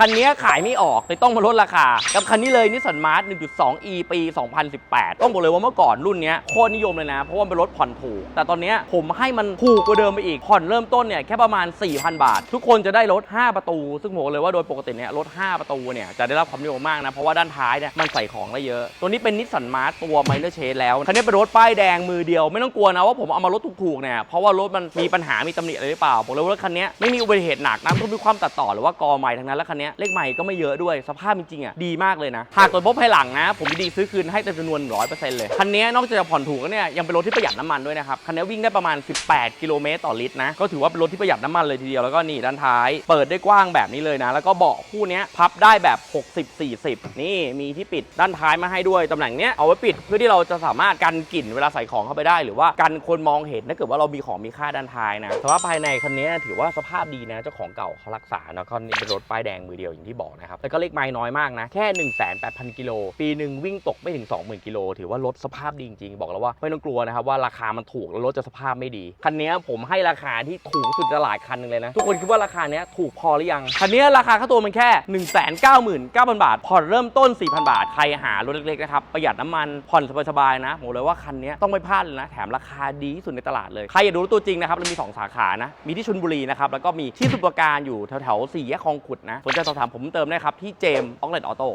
คันนี้ขายไม่ออกเลยต้องมาลดราคา กับคันนี้เลยนิสสันมาร์ท 1.2 e ปี 2018 ต้องบอกเลยว่าเมื่อก่อนรุ่นนี้โคตรนิยมเลยนะ เพราะว่าเป็นรถผ่อนถูก แต่ตอนนี้ผมให้มันถูกกว่าเดิมไปอีก ผ่อนเริ่มต้นเนี่ยแค่ประมาณ 4,000 บาท ทุกคนจะได้รถ 5 ประตู ซึ่งผมบอกเลยว่าโดยปกติเนี่ยรถ 5 ประตูเนี่ยจะได้รับความนิยมมากนะ เพราะว่าด้านท้ายเนี่ยมันใส่ของได้เยอะ ตัวนี้เป็นนิสสันมาร์ทตัวไมเลอร์เชสแล้ว คันนี้เป็นรถป้ายแดงมือเดียวไม่ต้องกลัวนะว่าผมเอามารถถูกๆเนี่ยเพราะว่ารถมันมีปัญหามีตำหนิอะไรหรือเปล่าบอกเลยว่ารถคันนี้ไม่มีอุบัติเหตุหนักนะไม่มีความตัดต่อหรือว่ากอใหม่ทั้งนั้นแล้วคันนี้เลขใหม่ก็ไม่เยอะด้วย สภาพจริงๆอะดีมากเลยนะ หากตัวจพบภายหลังนะ ผมดีซื้อคืนให้เต็มจำนวน 100%เลย คันนี้นอกจากจะผ่อนถูกแล้วเนี่ยยังเป็นรถที่ประหยัดน้ำมันด้วยนะครับ คันนี้วิ่งได้ประมาณ 18 กิโลเมตรต่อลิตรนะ ก็ถือว่าเป็นรถที่ประหยัดน้ำมันเลยทีเดียว แล้วก็นี่ด้านท้าย เปิดได้กว้างแบบนี้เลยนะ แล้วก็เบาะคู่นี้พับได้แบบ 60 40 นี่มีที่ปิดด้านท้ายมาให้ด้วยตำแหน่งเนี้ยเอาไว้ปิดเพื่อที่เราจะสามารถกันกลิ่นเวลาใส่ของเข้าไปได้ หรือว่ากันคนมองเห็นถ้าเกิดว่าเรามีของมีค่าด้านท้ายนะแต่ว่าภายในคันนี้ถือว่าสภาพดีนะเจ้าของเก่าเขารักษาแล้วก็นี่เป็นรถป้ายแดงมือเดียวอย่างที่บอกนะครับแล้วก็เลขไม้น้อยมากนะแค่ 1 8 0 0 0 กิโลปีหนึ่งวิ่งตกไม่ถึง 20,000 กิโลถือว่ารถสภาพดีจริงๆบอกแล้วว่าไม่ต้องกลัวนะครับว่าราคามันถูกแล้วรถจะสภาพไม่ดีคันนี้ผมให้ราคาที่ถูกสุดตลาดคันหนึงเลยนะทุกคนคิดว่าราคาเนี้ยถูกพอหรือยังคันนี้ราคาค่าตัวมันแค่ 1 9 9 0 0 0 บาทผ่อนเริ่มต้น 4,000 บาทใครหารถเล็กๆนะครับประหยัดน้ำมันผ่อนสบายๆนะบอกเลยว่าคันนี้ต้องไม่พลาดเลยนะแถมราคาดีที่สุดในตลาดเลยใครอยากดูรถตัวจริงนะครับเรามีสองสาขานะมีที่ชลบุรีนะครับแล้วก็มีที่สมุทรปราการอยู่แถวๆสี่แยกคลองขุดนะสนใจสอบถามผมเติมได้ครับที่เจมออกเลตออโต้